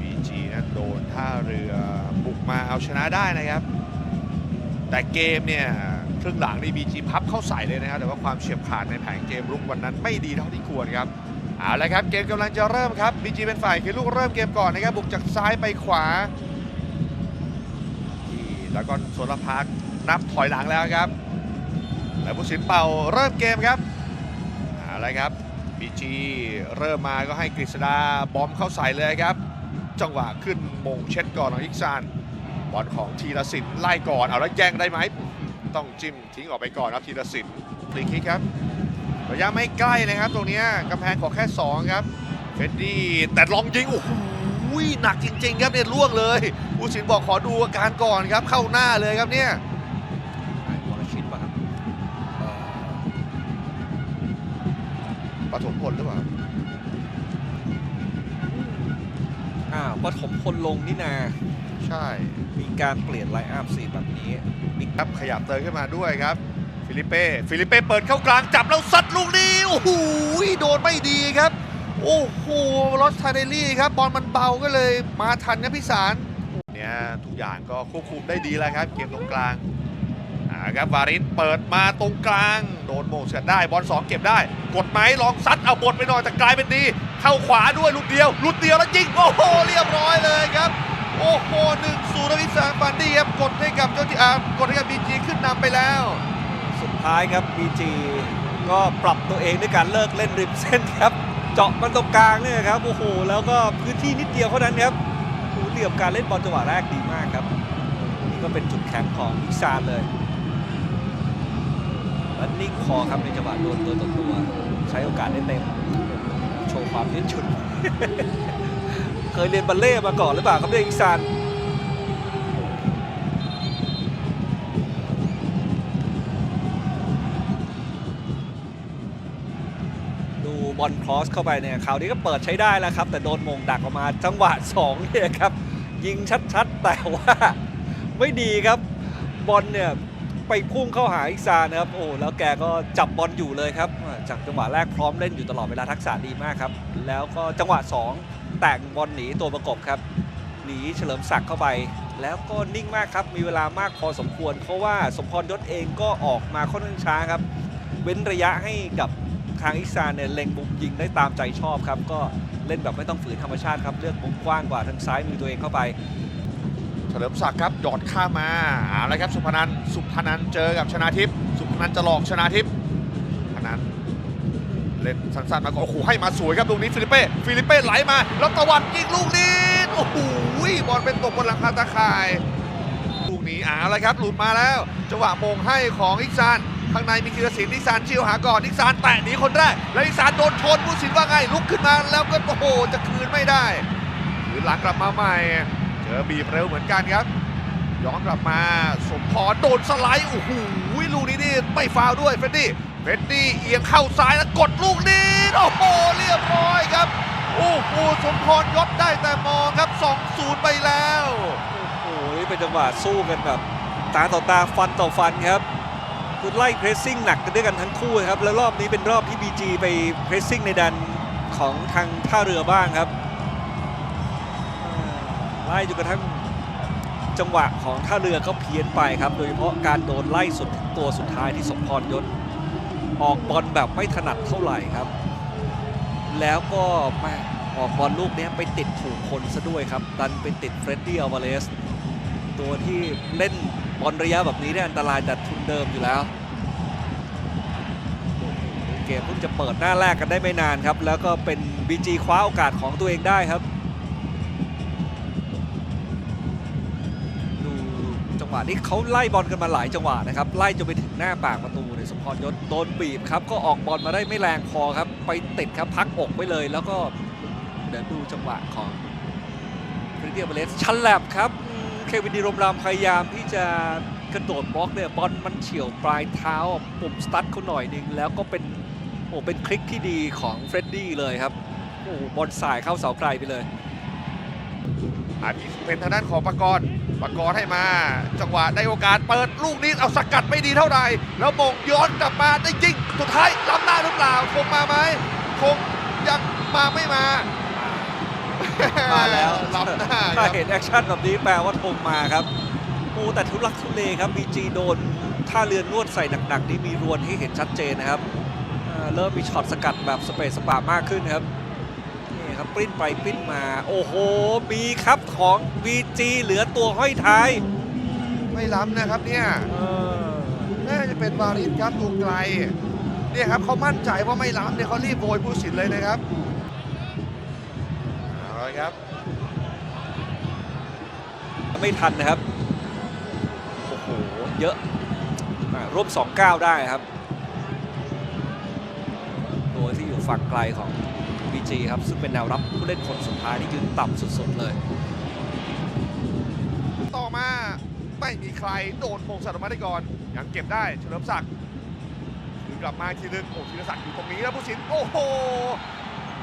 บีจีนั้นโดนท่าเรือบุกมาเอาชนะได้นะครับ แต่เกมเนี่ยครึ่งหลังนี่บีจีพับเข้าใส่เลยนะครับ แต่ว่าความเฉียบขาดในแผนเกมรุกวันนั้นไม่ดีเท่าที่ควรครับเอาละครับเกมกำลังจะเริ่มครับบีจีเป็นฝ่ายคือลูกเริ่มเกมก่อนนะครับบุกจากซ้ายไปขวาที่แล้วก็โซลาร์พาร์คนับถอยหลังแล้วครับแล้วผู้สินเป่าเริ่มเกมครับเอาละครับ บีจีเริ่มมาก็ให้กฤษดาบอมเข้าใส่เลยครับ จังหวะขึ้นมงเช็ดก่อนของอิกซานบอลของธีรศิลป์ไล่ก่อนเอาแล้วแย่งได้ไหมต้องจิ้มทิ้งออกไปก่อนครับธีรศิลป์ฟรีคิกครับระยะไม่ใกล้นะครับ ตรงนี้กำแพงขอแค่ 2 ครับเฟดดี้แต่ลองยิงโอ้โหหนักจริง ๆ ครับเนี่ยล่วงเลยผู้สินบอกขอดูอาการก่อนครับเข้าหน้าเลยครับเนี่ย ปฐมพลหรือเปล่าอ้าวปฐมพลลงนี่นา ใช่มีการเปลี่ยนไลน์อัพสีแบบนี้มีครับขยับเติมขึ้นมาด้วยครับ ฟิลิเป้ฟิลิเป้เปิดเข้ากลางจับแล้วซัดลูกนี้โอ้โหโดนไม่ดีครับ โอ้โหลอสทาเดลลี่ครับบอลมันเบาก็เลยมาทันครับพิสารเนี่ยทุกอย่างก็ควบคุมได้ดีแล้วครับ เกมตรงกลางอ่า ครับวาริสเปิดมาตรงกลาง โดนโมงเสียได้บอลสองเก็บได้ กดไหมลองซัดเอาบทไปหน่อยแต่กลายเป็นดี เข้าขวาด้วยลูกเดียวลูกเดียวแล้วยิงโอ้โหเรียบร้อยเลยครับ โอ้โหหนึ่งศูนย์พิสารปันดีครับกดให้กับเจ้าที่อากดให้กับบีจีขึ้นนำไปแล้ว สุดท้ายครับ BG ก็ปรับตัวเองด้วยการเลิกเล่นริมเส้นครับ เจาะมันตรงกลางเนี่ยครับโอ้โหแล้วก็พื้นที่นิดเดียวเท่านั้นครับเหลี่ยมการเล่นบอลจังหวะแรกดีมากครับนี่ก็เป็นจุดแข็งของอิซานเลย และนิ่งพอครับในจังหวะโดนตัวต่อตัว ใช้โอกาสได้เต็ม โชว์ความยืดหยุ่นเคยเรียนบัลเล่มาก่อนหรือเปล่าครับเนี่ยอิกซานดูบอลครอสเข้าไปเนี่ยคราวนี้ก็เปิดใช้ได้แล้วครับ แต่โดนมงดักออกมาจังหวะ2เนี่ยครับ ยิงชัดๆ แต่ว่าไม่ดีครับบอลเนี่ย ไปพุ่งเข้าหาอิกซานะครับโอ้แล้วแกก็จับบอลอยู่เลยครับ จากจังหวะแรกพร้อมเล่นอยู่ตลอดเวลาทักษะดีมากครับ แล้วก็จังหวะ 2 แต่งบอลหนีตัวประกบครับ หนีเฉลิมศักดิ์เข้าไป แล้วก็นิ่งมากครับ มีเวลามากพอสมควร เพราะว่าสมพรยศเองก็ออกมาค่อนข้างช้าครับ เว้นระยะให้กับทางอิกซานเนี่ยเล็งมุมยิงได้ตามใจชอบครับ ก็เล่นแบบไม่ต้องฝืนธรรมชาติครับเลือกมุมกว้างกว่าทางซ้ายมือตัวเองเข้าไป ฉลิมศักดิ์ครับหยอดข้ามาเอาละครับสุพนันสุพนันเจอกับชนาทิพย์สุพนันจะหลอกชนาทิพย์พนันเล่นสั้นๆมาก็โอ้โหให้มาสวยครับลูกนี้ฟิลิเป้ฟิลิเป้ไหลมาแล้วตะวันยิงลูกนี้โอ้โหบอลเป็นตกบนหลังคาตาข่ายลูกนี้เอาละครับหลุดมาแล้วจังหวะมงให้ของอิกซานข้างในมีธีรศิลป์อิกซานชิวหาก่อนอิกซานแตะหนีคนแรกแล้วอิกซานโดนชนผู้สินว่าไงลุกขึ้นมาแล้วก็โอ้โหจะคืนไม่ได้คืนหลังกลับมาใหม่ เจอบีบเร็วเหมือนกันครับ ย้อนกลับมาสมพรโดนสไลด์ โอ้โหลูกนี้นี่ไม่ฟาวด้วยเฟรดดี้เฟรดดี้เอียงเข้าซ้ายแล้วกดลูกนี้ โอ้โห เรียบร้อยครับ โอ้โหสมพรยศได้แต่มองครับ 2-0 ไปแล้ว โอ้โห นี่เป็นจังหวะสู้กันแบบตาต่อตาฟันต่อฟันครับคือไล่เพรสซิ่งหนักกันด้วยกันทั้งคู่ครับ แล้วรอบนี้เป็นรอบที่ BG ไปเพรสซิ่งในดันของทางท่าเรือบ้างครับ ไล่จนกระทั่งจังหวะของท่าเรือก็เพี้ยนไปครับ โดยเฉพาะการโดนไล่สุดตัวสุดท้ายที่สมพรยศออกบอลแบบไม่ถนัดเท่าไหร่ครับ แล้วก็ม่ออกบอลลูกนี้ไปติดถูกคนซะด้วยครับ ดันไปติดเฟรดดี้อัลวาเลสตัวที่เล่นบอลระยะแบบนี้เนี่ยอันตรายแต่ทุนเดิมอยู่แล้ว เกมเพิ่งจะเปิดหน้าแรกกันได้ไม่นานครับ แล้วก็เป็น BG คว้าโอกาสของตัวเองได้ครับ วะนี้เขาไล่บอลกันมาหลายจังหวะนะครับไล่จนไปถึงหน้าปากประตูในยสมพรยศโดนบีบครับก็ออกบอลมาได้ไม่แรงพอครับ ไปติดครับพักอกไว้เลย แล้วก็เดี๋ยวดูจังหวะของฟริเดียเบเลสชันแลบครับอืมเควินดีโรมรามพยายามที่จะกระโดดบล็อกเนี่ยบอลมันเฉียวปลายเท้าปุ่มสตั๊ดเขาหน่อยหนึงแล้วก็เป็นโอ้เป็นคลิกที่ดีของเฟรดดี้เลยครับโอ้บอลสายเข้าเสาไกลไปเลย อาจเป็นทางด้านของปากรณ์ปากรณ์ให้มา จังหวะได้โอกาสเปิดลูกนี้เอาสกัดไม่ดีเท่าไหร่แล้วมงย้อนกลับมาได้ยิงสุดท้ายล้ำหน้าหรือเปล่าคงมาไหมคงยังมาไม่มามาแล้วล้ำหน้าคถ้ารับเห็นแอคชั่นแบบนี้แปลว่าธงมาครับโอ้แต่ทุลักทุเลครับบีจีโดนท่าเรือนนวดใส่หนักๆนี่มีรวนให้เห็นชัดเจนนะครับอ่าเริ่มมีช็อตสกัดแบบสเปซสปามากขึ้นครับ นี่ครับปริ้นไปปริ้นมา โอ้โหมีครับของ BG เหลือตัวห้อยท้าย ไม่ล้ำนะครับเนี่ยเออน่าจะเป็นวาริสครับตัวไกลเนี่ยครับเขามั่นใจว่าไม่ล้ำเนี่ยเขารีบโวยผู้สินเลยนะครับเอาละครับ ไม่ทันนะครับ โอ้โห เยอะอ่าร่วม 2-9 ได้ครับ ตัวที่อยู่ฝั่งไกลของ BG ครับ ซึ่งเป็นแนวรับผู้เล่นคนสุดท้ายที่ยืนต่ำสุดๆเลย ต่อมาไม่มีใครโดนมงสัตว์ออกมาได้ก่อนยังเก็บได้เฉลิมศักดิ์คืนกลับมาอีกทีนึงโอ้ธีรศักดิ์อยู่ตรงนี้แล้วผู้สินโอ้โห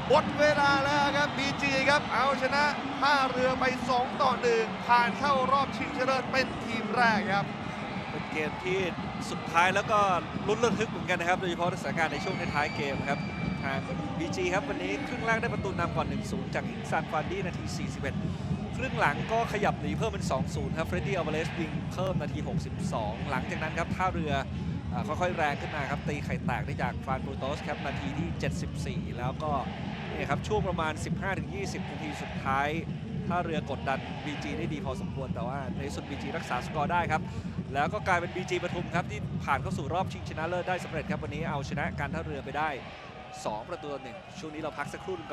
หมดเวลาแล้วครับบีจีครับ เอาชนะท่าเรือไป 2 ต่อ 1 ผ่านเข้ารอบชิงชนะเลิศเป็นทีมแรกครับ เป็นเกมที่สุดท้ายแล้วก็ลุ้นระทึกเหมือนกันนะครับ โดยเฉพาะสถานการณ์ในช่วงท้ายๆเกมครับ ทาง BG ครับวันนี้ครึ่งแรกได้ประตูนำก่อน 1-0 จากอินซานฟานดี้นาที 41 ครึ่งหลังก็ขยับหนีเพิ่มเป็น 2-0 ครับเฟรดดี้อัลวเลสยิงเพิ่มนาที 62 หลังจากนั้นครับท่าเรืออ่าค่อยๆ แรงขึ้นมาครับ ตีไข่แตกได้จากฟรานบูโตสครับนาทีที่ 74 แล้วก็นี่ครับช่วงประมาณ 15-20 นาทีสุดท้ายท่าเรือกดดัน BG ได้ดีพอสมควรแต่ว่าในสุด BG รักษาสกอร์ได้ครับ แล้วก็กลายเป็น BG ปทุมครับ ที่ผ่านเข้าสู่รอบชิงชนะเลิศได้สำเร็จครับ วันนี้เอาชนะการท่าเรือไปได้ 2 ประตูต่อหนึ่งช่วงนี้เราพักสักครู่นึงก่อน